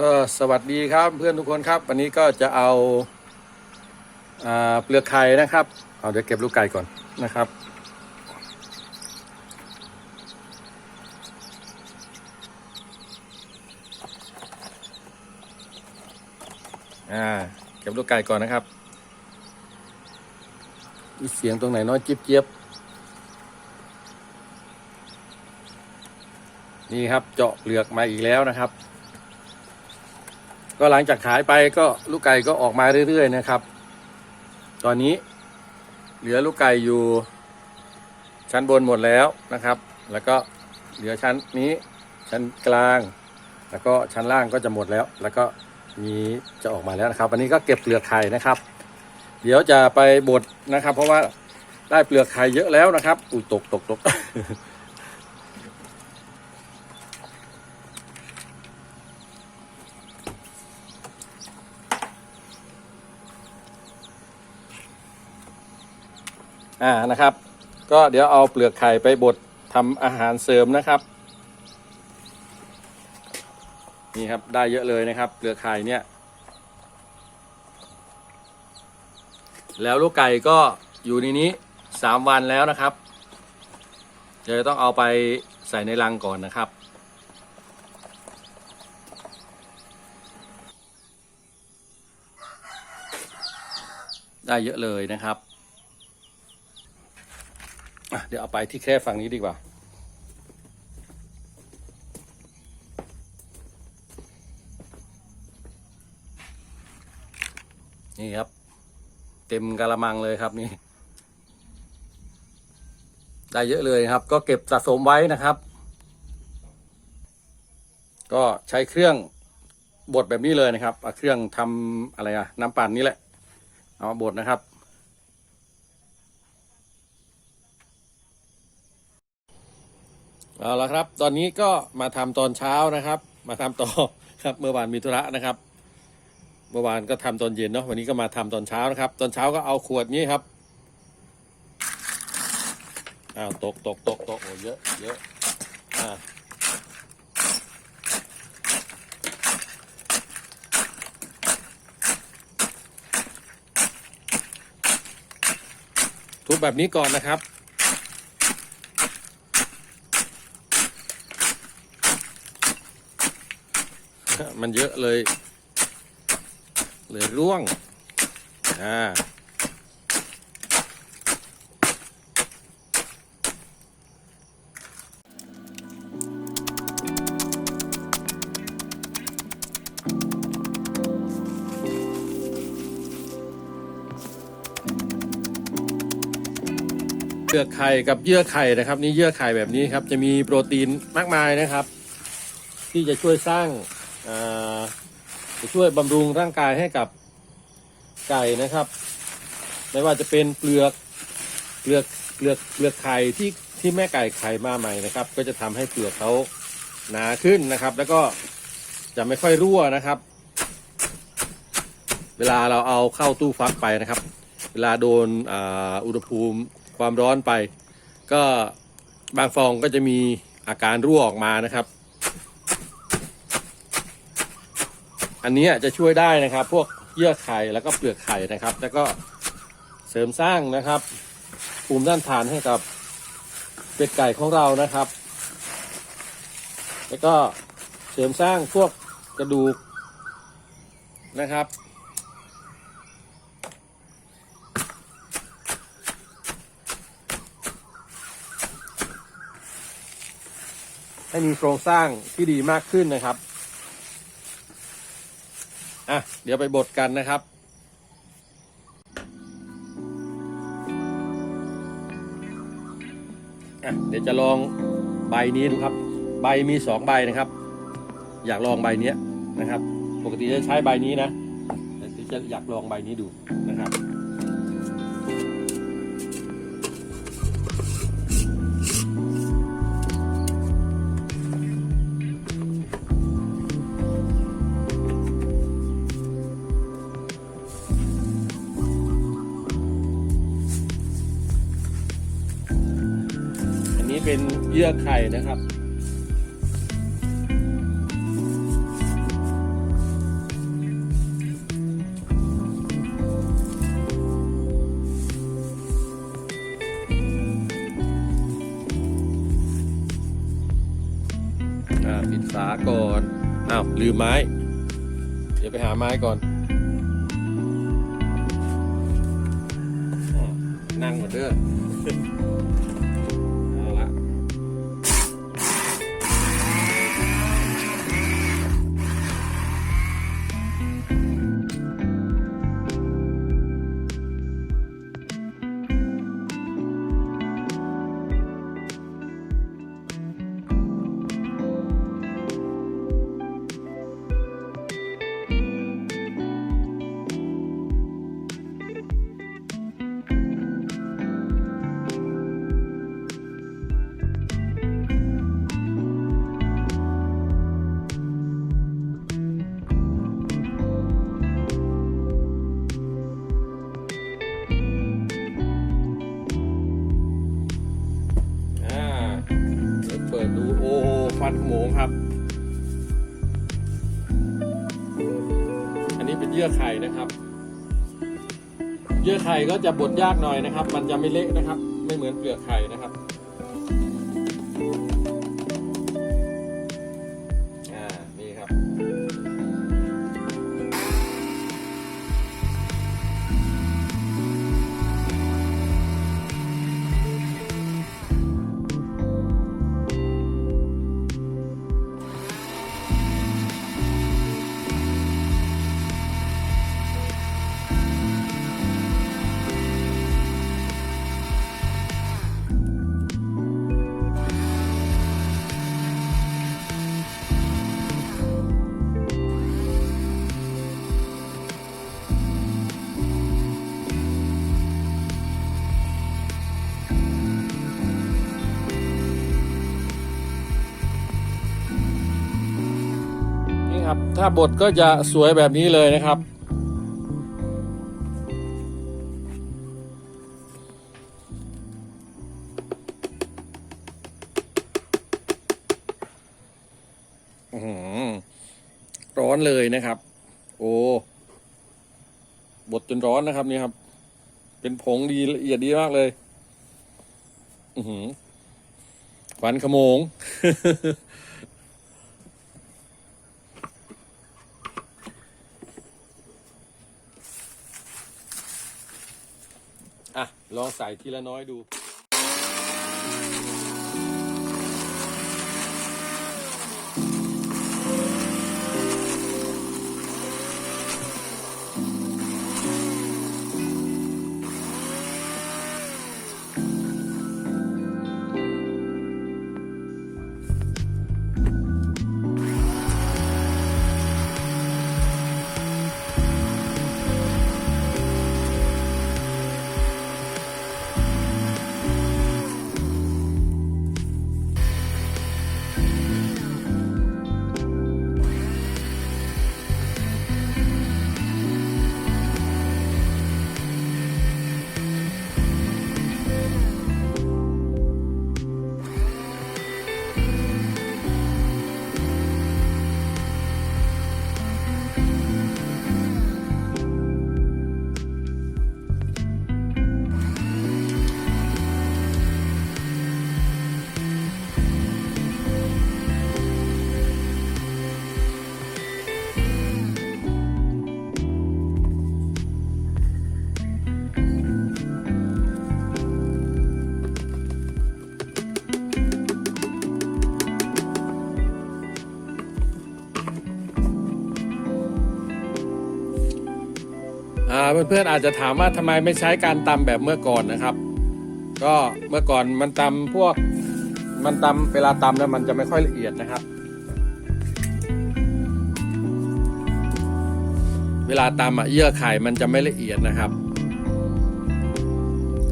ก็สวัสดีครับเพื่อนทุกคนครับ วันนี้ก็จะเอาเปลือกไข่นะครับ เอาเดี๋ยวเก็บลูกไก่ก่อนนะครับ อ่าเก็บลูกไก่ก่อนนะครับมีเสียงตรงไหนน้อยจิ๊บเจี๊ยบนี่ครับเจาะเปลือกมาอีกแล้วนะครับ ก็หลังจากขายไปก็ลูกไก่ก็ออกมาเรื่อยๆนะครับ ตอนนี้เหลือลูกไก่อยู่ชั้นบนหมดแล้วนะครับ แล้วก็เหลือชั้นนี้ชั้นกลาง แล้วก็ชั้นล่างก็จะหมดแล้ว แล้วก็มีจะออกมาแล้วนะครับ วันนี้ก็เก็บเปลือกไข่นะครับ เดี๋ยวจะไปบดนะครับ เพราะว่าได้เปลือกไข่เยอะแล้วนะครับอุ้ยตกตกตก อ่านะครับ ก็เดี๋ยวเอาเปลือกไข่ไปบดทำอาหารเสริมนะครับ นี่ครับได้เยอะเลยนะครับ เปลือกไข่เนี่ย แล้วลูกไก่ก็อยู่ในนี้สามวันแล้วนะครับเดี๋ยวต้องเอาไปใส่ในรังก่อนนะครับได้เยอะเลยนะครับ ดี๋ยวเอาไปที่แค่ฝั่งนี้ดีกว่า นี่ครับ เต็มกระมังเลยครับนี่ ได้เยอะเลยครับ ก็เก็บสะสมไว้นะครับ ก็ใช้เครื่องบดแบบนี้เลยนะครับเอาเครื่องทำอะไรอะน้ำปั่นนี่แหละ เอามาบดนะครับ เอาละครับ ตอนนี้ก็มาทำตอนเช้านะครับ มาทำต่อครับ เมื่อวานมีธุระนะครับ เมื่อวานก็ทำตอนเย็นเนาะวันนี้ก็มาทำตอนเช้านะครับ ตอนเช้าก็เอาขวดนี้ครับอ้าวตกตกตกตกโอ้เยอะเยอะอ่าทุบแบบนี้ก่อนนะครับ มันเยอะเลย เลยร่วงอ่าเยื่อไข่กับเยื่อไข่นะครับ นี่เยื่อไข่แบบนี้ครับ จะมีโปรตีนมากมายนะครับ ที่จะช่วยสร้าง จะช่วยบำรุงร่างกายให้กับไก่นะครับ ไม่ว่าจะเป็นเปลือกเปลือกเปลือกเปลือกไข่ที่ที่แม่ไก่ไข่มาใหม่นะครับ ก็จะทำให้เปลือกเขาหนาขึ้นนะครับ แล้วก็จะไม่ค่อยรั่วนะครับ เวลาเราเอาเข้าตู้ฟักไปนะครับ เวลาโดนอ,อุณหภูมิความร้อนไป ก็บางฟองก็จะมีอาการรั่วออกมานะครับ อันนี้จะช่วยได้นะครับ พวกเยื่อไข่แล้วก็เปลือกไข่นะครับ แล้วก็เสริมสร้างนะครับ ภูมิต้านทานให้กับเป็ดไก่ของเรานะครับ แล้วก็เสริมสร้างพวกกระดูกนะครับ ให้มีโครงสร้างที่ดีมากขึ้นนะครับ อะ เดี๋ยวไปบดกันนะครับอะเดี๋ยวจะลองใบนี้ดูครับ ใบมีสองใบนะครับ อยากลองใบเนี้ยนะครับ ปกติจะใช้ใบนี้นะแต่จะอยากลองใบนี้ดูนะครับ รือกไข่นะครับ ปิดฝาก่อน อ้าว ลืมไม้ เดี๋ยวไปหาไม้ก่อน นั่งหมดเด้อ เยื่อไข่นะครับ เยื่อไข่ก็จะบดยากหน่อยนะครับ มันจะไม่เละนะครับ ไม่เหมือนเปลือกไข่นะครับ ถ้าบดก็จะสวยแบบนี้เลยนะครับอื้อหือร้อนเลยนะครับ โอ้บดจนร้อนนะครับนี่ครับ เป็นผงดีละเอียดดีมากเลย อือหือควันขโมง อะ ลองใส่ทีละน้อยดู เพื่อนๆอาจจะถามว่าทำไมไม่ใช้การตำแบบเมื่อก่อนนะครับ ก็เมื่อก่อนมันตำพวกมันตำเวลาตำแล้วมันจะไม่ค่อยละเอียดนะครับ เวลาตำอะเยื่อไข่มันจะไม่ละเอียดนะครับ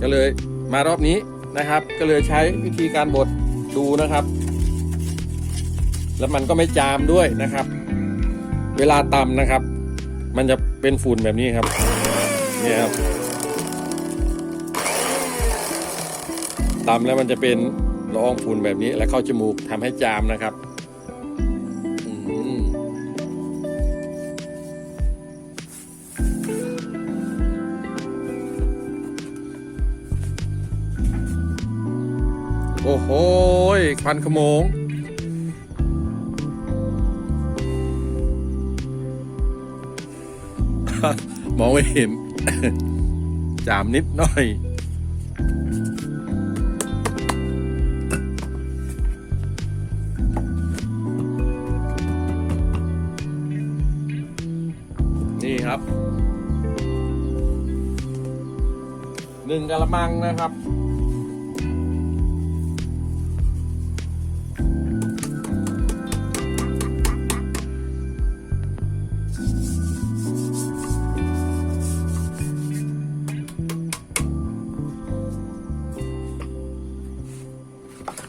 ก็เลยมารอบนี้นะครับ ก็เลยใช้วิธีการบดดูนะครับ แล้วมันก็ไม่จามด้วยนะครับ เวลาตำนะครับ มันจะเป็นฝุ่นแบบนี้ครับ เนี่ครับตำแล้วมันจะเป็นละอองฝุ่นแบบนี้ แล้วเข้าจมูกทำให้จามนะครับโอ้โหควันขโมง มองไม่เห็น จามนิดหน่อย นี่ครับหนึ่งกะละมังนะครับ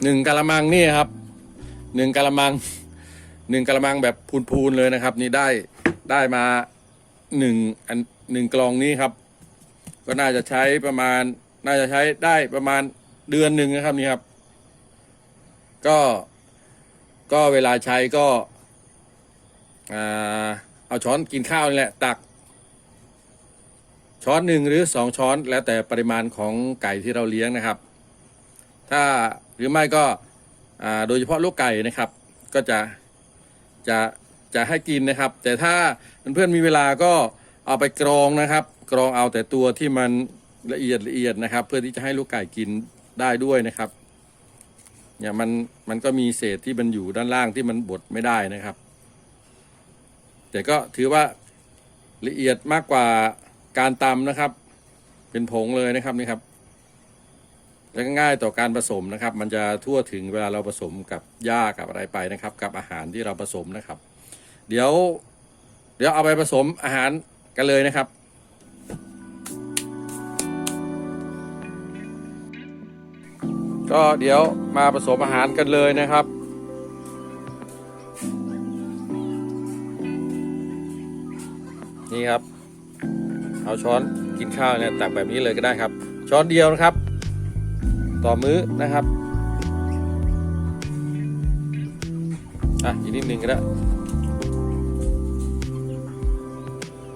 หนึ่งกะละมังนี่ครับหนึ่งกะละมังหนึ่งกะละมังแบบพูนๆเลยนะครับ นี่ได้ได้มาหนึ่งอันหนึ่งกลองนี้ครับ ก็น่าจะใช้ประมาณ น่าจะใช้ได้ประมาณเดือนหนึ่งนะครับนี่ครับ ก็ก็เวลาใช้ก็เอาช้อนกินข้าวนี่แหละตัก ช้อนหนึ่งหรือสองช้อนแล้วแต่ปริมาณของไก่ที่เราเลี้ยงนะครับ ถ้า หรือไม่ก็โดยเฉพาะลูกไก่นะครับ ก็จะจะจะให้กินนะครับ แต่ถ้าเพื่อนๆมีเวลาก็เอาไปกรองนะครับ กรองเอาแต่ตัวที่มันละเอียดละเอียดนะครับ เพื่อที่จะให้ลูกไก่กินได้ด้วยนะครับเนี่ยมันมันก็มีเศษที่มันอยู่ด้านล่างที่มันบดไม่ได้นะครับ แต่ก็ถือว่าละเอียดมากกว่าการตำนะครับ เป็นผงเลยนะครับนี่ครับ และง่ายต่อการผสมนะครับ มันจะทั่วถึงเวลาเราผสมกับหญ้ากับอะไรไปนะครับ กับอาหารที่เราผสมนะครับ เดี๋ยว เดี๋ยวเอาไปผสมอาหารกันเลยนะครับ ก็เดี๋ยวมาผสมอาหารกันเลยนะครับนี่ครับ เอาช้อนกินข้าวเนี่ยตักแบบนี้เลยก็ได้ครับ ช้อนเดียวนะครับ ต่อมื้อนะครับ อะอีกนิดนึงก็ได้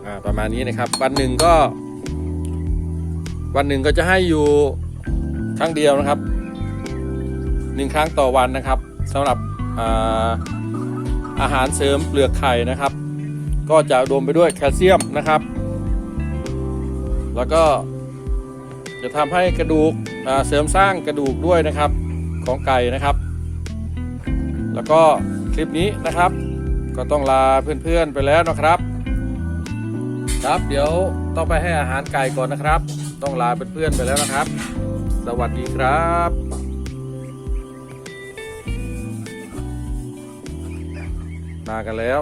อ่าประมาณนี้นะครับ วันหนึ่งก็ วันหนึ่งก็จะให้อยู่ครั้งเดียวนะครับหนึ่งครั้งต่อวันนะครับสำหรับอ่าอาหารเสริมเปลือกไข่นะครับ ก็จะอุดมไปด้วยแคลเซียมนะครับ แล้วก็จะทำให้กระดูก เสริมสร้างกระดูกด้วยนะครับของไก่นะครับ แล้วก็คลิปนี้นะครับ ก็ต้องลาเพื่อนๆไปแล้วนะครับ ครับเดี๋ยวต้องไปให้อาหารไก่ก่อนนะครับ ต้องลาเพื่อนๆไปแล้วนะครับ สวัสดีครับมากันแล้ว